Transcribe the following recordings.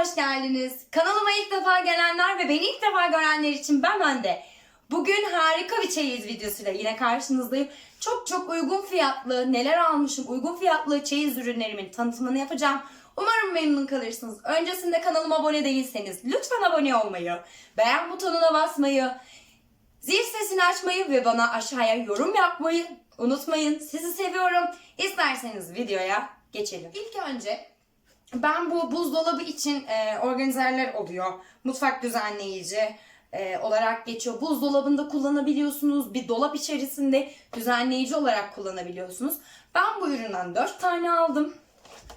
hoş geldiniz. Kanalıma ilk defa gelenler ve beni ilk defa görenler için ben Hande. Bugün harika bir çeyiz videosuyla yine karşınızdayım. Çok çok uygun fiyatlı, neler almışım, uygun fiyatlı çeyiz ürünlerimin tanıtımını yapacağım. Umarım memnun kalırsınız. Öncesinde kanalıma abone değilseniz lütfen abone olmayı, beğen butonuna basmayı, zil sesini açmayı ve bana aşağıya yorum yapmayı unutmayın. Sizi seviyorum. İsterseniz videoya geçelim. İlk önce ben bu buzdolabı için e, organizerler oluyor. Mutfak düzenleyici e, olarak geçiyor. Buzdolabında kullanabiliyorsunuz. Bir dolap içerisinde düzenleyici olarak kullanabiliyorsunuz. Ben bu üründen 4 tane aldım.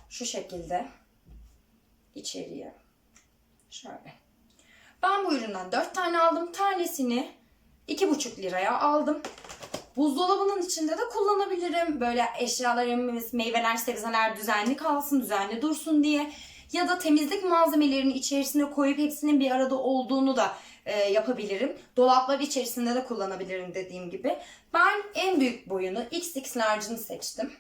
Şu şekilde. içeriye. Şöyle. Ben bu üründen 4 tane aldım. Tanesini 2,5 liraya aldım. Buzdolabının içinde de kullanabilirim. Böyle eşyalarımız, meyveler, sebzeler düzenli kalsın, düzenli dursun diye. Ya da temizlik malzemelerini içerisine koyup hepsinin bir arada olduğunu da e, yapabilirim. Dolaplar içerisinde de kullanabilirim dediğim gibi. Ben en büyük boyunu XX large'ını seçtim.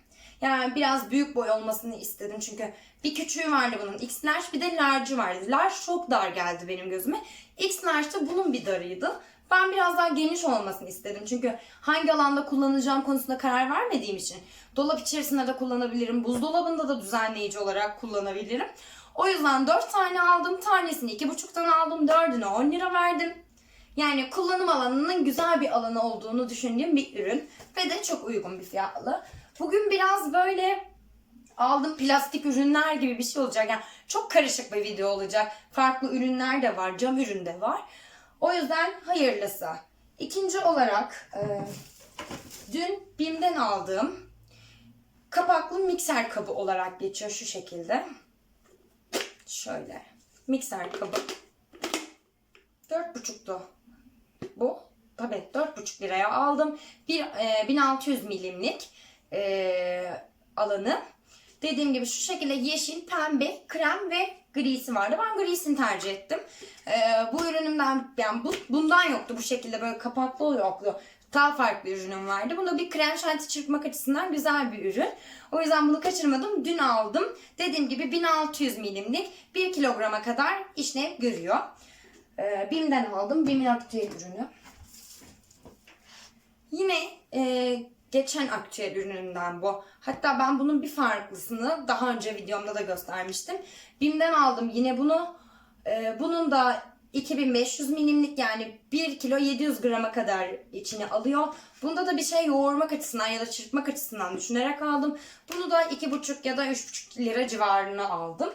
Yani biraz büyük boy olmasını istedim çünkü bir küçüğü vardı bunun X large bir de large'ı vardı. Large çok dar geldi benim gözüme. X large da bunun bir darıydı. Ben biraz daha geniş olmasını istedim. Çünkü hangi alanda kullanacağım konusunda karar vermediğim için dolap içerisinde de kullanabilirim. Buzdolabında da düzenleyici olarak kullanabilirim. O yüzden 4 tane aldım. Tanesini 2,5'tan aldım. 4'üne 10 lira verdim. Yani kullanım alanının güzel bir alanı olduğunu düşündüğüm bir ürün. Ve de çok uygun bir fiyatlı. Bugün biraz böyle aldım plastik ürünler gibi bir şey olacak. Yani çok karışık bir video olacak. Farklı ürünler de var. Cam ürün de var. O yüzden hayırlısı. İkinci olarak e, dün BİM'den aldığım kapaklı mikser kabı olarak geçiyor şu şekilde. Şöyle. Mikser kabı. 4,5'tu bu. Tabii 4,5 liraya aldım. Bir, e, 1600 milimlik e, alanı. Dediğim gibi şu şekilde yeşil, pembe, krem ve grisi vardı. Ben grisini tercih ettim. Ee, bu ürünümden yani bu, bundan yoktu bu şekilde böyle kapaklı yoktu. Daha farklı ürünüm vardı. Bunda bir krem şanti çırpmak açısından güzel bir ürün. O yüzden bunu kaçırmadım. Dün aldım. Dediğim gibi 1600 milimlik 1 kilograma kadar işlev görüyor. Ee, BİM'den aldım. BİM'in aktüel ürünü. Yine e, geçen aktüel ürününden bu. Hatta ben bunun bir farklısını daha önce videomda da göstermiştim. BİM'den aldım yine bunu. Ee, bunun da 2500 milimlik yani 1 kilo 700 grama kadar içine alıyor. Bunda da bir şey yoğurmak açısından ya da çırpmak açısından düşünerek aldım. Bunu da 2,5 ya da 3,5 lira civarına aldım.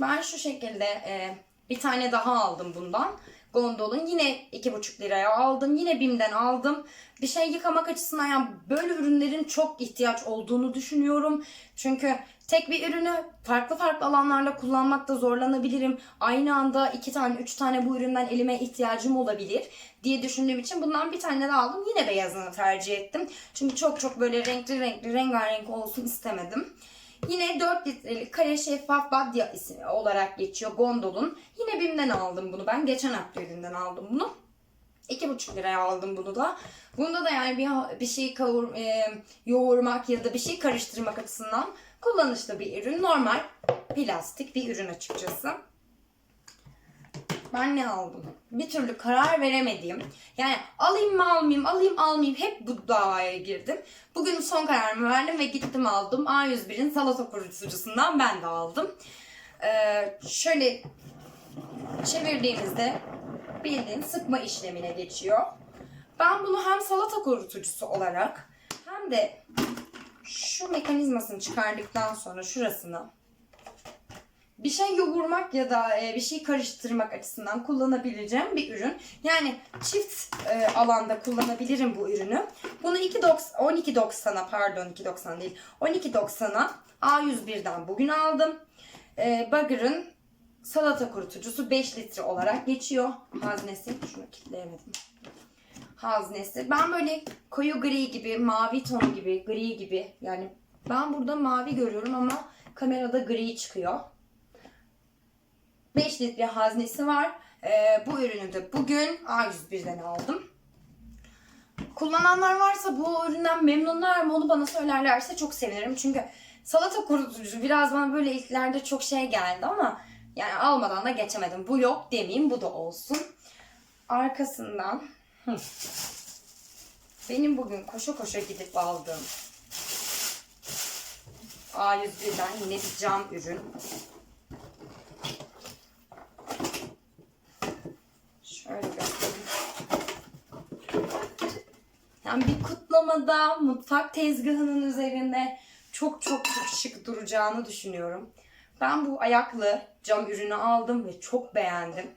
Ben şu şekilde e, bir tane daha aldım bundan. Gondol'un yine 2,5 liraya aldım. Yine BİM'den aldım. Bir şey yıkamak açısından yani böyle ürünlerin çok ihtiyaç olduğunu düşünüyorum. Çünkü tek bir ürünü farklı farklı alanlarla kullanmakta zorlanabilirim. Aynı anda iki tane, üç tane bu üründen elime ihtiyacım olabilir diye düşündüğüm için bundan bir tane daha aldım. Yine beyazını tercih ettim. Çünkü çok çok böyle renkli renkli rengarenk olsun istemedim. Yine 4 litrelik kare şeffaf badya ismi olarak geçiyor Gondol'un. Yine BİM'den aldım bunu ben. Geçen üründen aldım bunu. 2,5 liraya aldım bunu da. Bunda da yani bir, bir şey kavur, e, yoğurmak ya da bir şey karıştırmak açısından kullanışlı bir ürün. Normal plastik bir ürün açıkçası. Ben ne aldım? Bir türlü karar veremediğim. Yani alayım mı almayayım, alayım almayayım hep bu davaya girdim. Bugün son kararımı verdim ve gittim aldım. A101'in salata kurutucusundan ben de aldım. Ee, şöyle çevirdiğimizde bildiğin sıkma işlemine geçiyor. Ben bunu hem salata kurutucusu olarak hem de şu mekanizmasını çıkardıktan sonra şurasını bir şey yoğurmak ya da e, bir şey karıştırmak açısından kullanabileceğim bir ürün. Yani çift e, alanda kullanabilirim bu ürünü. Bunu 12.90'a pardon 2.90 değil 12.90'a A101'den bugün aldım. E, Bagger'ın salata kurutucusu 5 litre olarak geçiyor. Haznesi. Şunu kilitleyemedim. Haznesi. Ben böyle koyu gri gibi, mavi tonu gibi, gri gibi yani ben burada mavi görüyorum ama kamerada gri çıkıyor. 5 litre haznesi var. Ee, bu ürünü de bugün A101'den aldım. Kullananlar varsa bu üründen memnunlar mı onu bana söylerlerse çok sevinirim. Çünkü salata kurutucu biraz bana böyle ilklerde çok şey geldi ama yani almadan da geçemedim. Bu yok demeyeyim bu da olsun. Arkasından benim bugün koşa koşa gidip aldığım A101'den yine bir cam ürün. Şöyle göstereyim. Yani bir kutlamada mutfak tezgahının üzerinde çok çok çok şık duracağını düşünüyorum. Ben bu ayaklı cam ürünü aldım ve çok beğendim.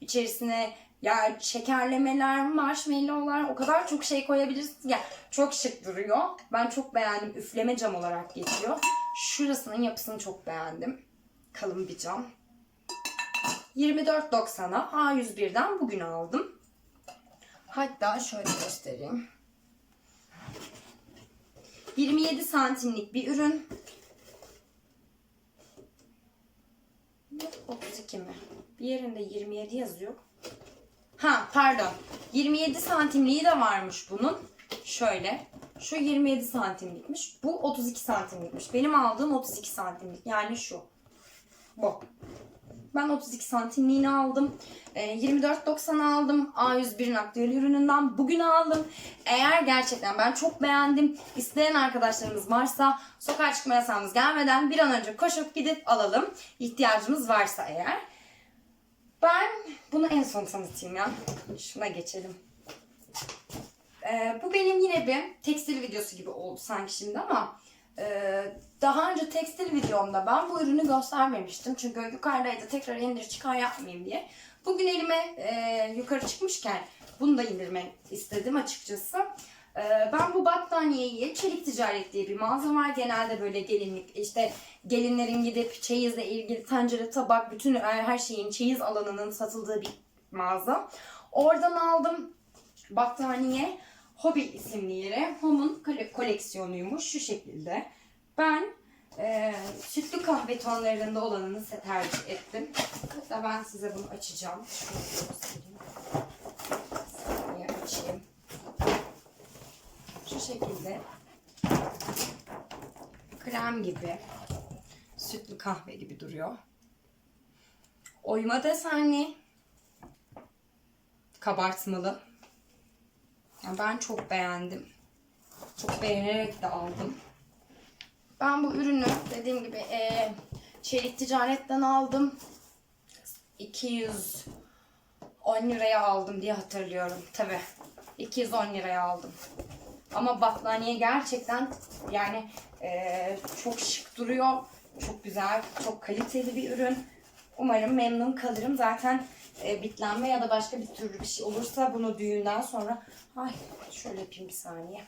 İçerisine ya şekerlemeler, marshmallowlar o kadar çok şey koyabilirsiniz. Ya çok şık duruyor. Ben çok beğendim. Üfleme cam olarak geçiyor. Şurasının yapısını çok beğendim. Kalın bir cam. 24.90'a A101'den bugün aldım. Hatta şöyle göstereyim. 27 santimlik bir ürün. Yok, 32 mi? Bir yerinde 27 yazıyor. Ha pardon. 27 santimliği de varmış bunun. Şöyle. Şu 27 santimlikmiş. Bu 32 santimlikmiş. Benim aldığım 32 santimlik. Yani şu. Bu. Ben 32 santimliğini aldım. E, 24.90 aldım. A101'in aktüel ürününden bugün aldım. Eğer gerçekten ben çok beğendim. İsteyen arkadaşlarımız varsa sokağa çıkma yasağımız gelmeden bir an önce koşup gidip alalım. İhtiyacımız varsa eğer. Ben bunu en son tanıtayım ya. Şuna geçelim. Ee, bu benim yine bir tekstil videosu gibi oldu sanki şimdi ama daha önce tekstil videomda ben bu ürünü göstermemiştim. Çünkü yukarıdaydı tekrar indir çıkar yapmayayım diye. Bugün elime e, yukarı çıkmışken bunu da indirmek istedim açıkçası. E, ben bu battaniyeyi Çelik Ticaret diye bir mağaza var. Genelde böyle gelinlik işte gelinlerin gidip çeyizle ilgili tencere, tabak, bütün her şeyin çeyiz alanının satıldığı bir mağaza. Oradan aldım battaniye. Hobi isimli yere. Home'un kole- koleksiyonuymuş şu şekilde. Ben e, sütlü kahve tonlarında olanını tercih ettim. Hatta ben size bunu açacağım. Saniye açayım. Şu şekilde. Krem gibi. Sütlü kahve gibi duruyor. Oyma desenli. Kabartmalı. Yani ben çok beğendim. Çok beğenerek de aldım. Ben bu ürünü dediğim gibi eee, çelik ticaretten aldım. 210 liraya aldım diye hatırlıyorum. Tabi 210 liraya aldım. Ama battaniye gerçekten yani eee, çok şık duruyor. Çok güzel, çok kaliteli bir ürün. Umarım memnun kalırım. Zaten e, bitlenme ya da başka bir türlü bir şey olursa bunu düğünden sonra ay şöyle yapayım bir saniye.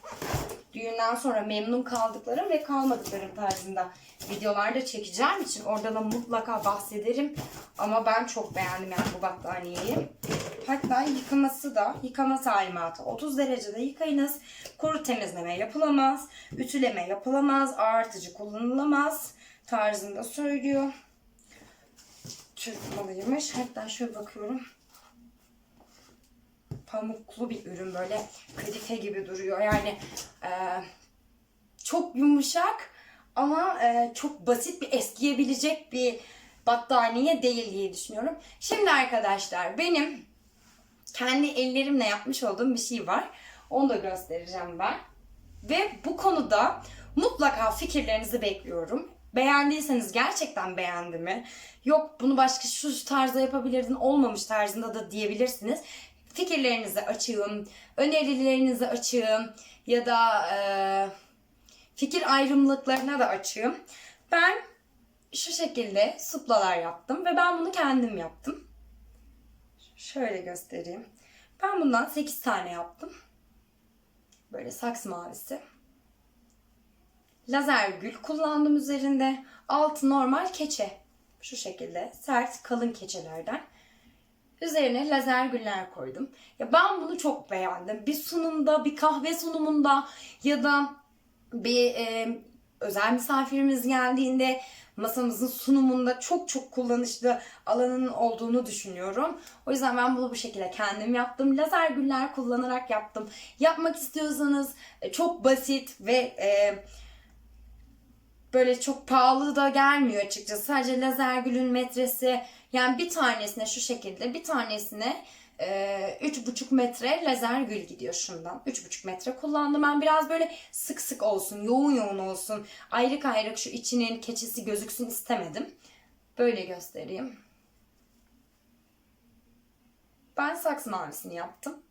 Düğünden sonra memnun kaldıklarım ve kalmadıklarım tarzında videolarda çekeceğim için orada da mutlaka bahsederim. Ama ben çok beğendim yani bu battaniyeyi. Hatta yıkaması da yıkama talimatı 30 derecede yıkayınız. Kuru temizleme yapılamaz. Ütüleme yapılamaz. Ağartıcı kullanılamaz tarzında söylüyor. Türk malıymış. Hatta şöyle bakıyorum. Pamuklu bir ürün böyle kadife gibi duruyor. Yani e, çok yumuşak ama e, çok basit bir eskiyebilecek bir battaniye değil diye düşünüyorum. Şimdi arkadaşlar benim kendi ellerimle yapmış olduğum bir şey var. Onu da göstereceğim ben. Ve bu konuda mutlaka fikirlerinizi bekliyorum. Beğendiyseniz gerçekten beğendi mi? Yok bunu başka şu tarzda yapabilirdin olmamış tarzında da diyebilirsiniz. Fikirlerinizi açığım, önerilerinizi açığım ya da e, fikir ayrımlıklarına da açığım. Ben şu şekilde suplalar yaptım ve ben bunu kendim yaptım. Şöyle göstereyim. Ben bundan 8 tane yaptım. Böyle saks mavisi. Lazer gül kullandım üzerinde. Altı normal keçe. Şu şekilde sert kalın keçelerden. Üzerine lazer güller koydum. Ya ben bunu çok beğendim. Bir sunumda, bir kahve sunumunda ya da bir e, özel misafirimiz geldiğinde masamızın sunumunda çok çok kullanışlı alanının olduğunu düşünüyorum. O yüzden ben bunu bu şekilde kendim yaptım. Lazer güller kullanarak yaptım. Yapmak istiyorsanız e, çok basit ve e, böyle çok pahalı da gelmiyor açıkçası. Sadece lazer gülün metresi yani bir tanesine şu şekilde bir tanesine e, üç buçuk metre lazer gül gidiyor şundan. Üç buçuk metre kullandım. Ben biraz böyle sık sık olsun, yoğun yoğun olsun. Ayrık ayrık şu içinin keçesi gözüksün istemedim. Böyle göstereyim. Ben saks mavisini yaptım.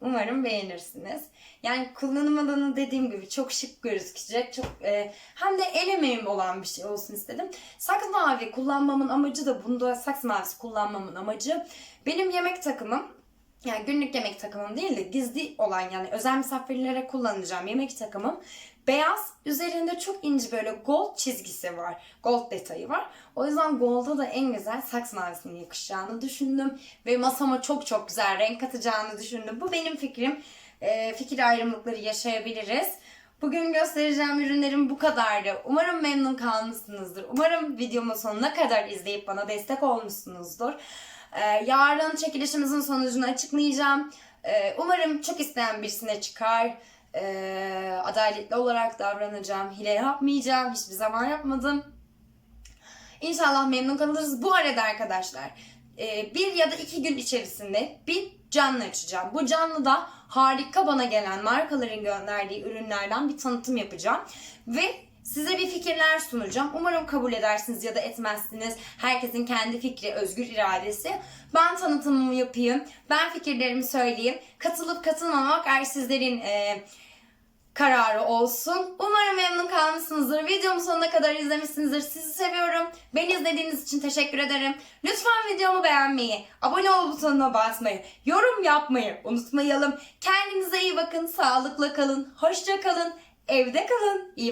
Umarım beğenirsiniz. Yani kullanım alanı dediğim gibi çok şık gözükecek. Çok e, hem de el emeğim olan bir şey olsun istedim. Saks mavi kullanmamın amacı da bunda saks mavisi kullanmamın amacı benim yemek takımım yani günlük yemek takımım değil de gizli olan yani özel misafirlere kullanacağım yemek takımım beyaz üzerinde çok ince böyle gold çizgisi var. Gold detayı var. O yüzden gold'a da en güzel saks mavisinin yakışacağını düşündüm. Ve masama çok çok güzel renk katacağını düşündüm. Bu benim fikrim. Ee, fikir ayrılıkları yaşayabiliriz. Bugün göstereceğim ürünlerim bu kadardı. Umarım memnun kalmışsınızdır. Umarım videomu sonuna kadar izleyip bana destek olmuşsunuzdur. Ee, yarın çekilişimizin sonucunu açıklayacağım. Ee, umarım çok isteyen birisine çıkar. Ee, adaletli olarak davranacağım. Hile yapmayacağım. Hiçbir zaman yapmadım. İnşallah memnun kalırız. Bu arada arkadaşlar e, bir ya da iki gün içerisinde bir canlı açacağım. Bu canlı da harika bana gelen markaların gönderdiği ürünlerden bir tanıtım yapacağım. Ve size bir fikirler sunacağım. Umarım kabul edersiniz ya da etmezsiniz. Herkesin kendi fikri, özgür iradesi. Ben tanıtımımı yapayım. Ben fikirlerimi söyleyeyim. Katılıp katılmamak eğer sizlerin e, kararı olsun. Umarım memnun kalmışsınızdır. Videomu sonuna kadar izlemişsinizdir. Sizi seviyorum. Beni izlediğiniz için teşekkür ederim. Lütfen videomu beğenmeyi, abone ol butonuna basmayı, yorum yapmayı unutmayalım. Kendinize iyi bakın, sağlıkla kalın, hoşça kalın, evde kalın. İyi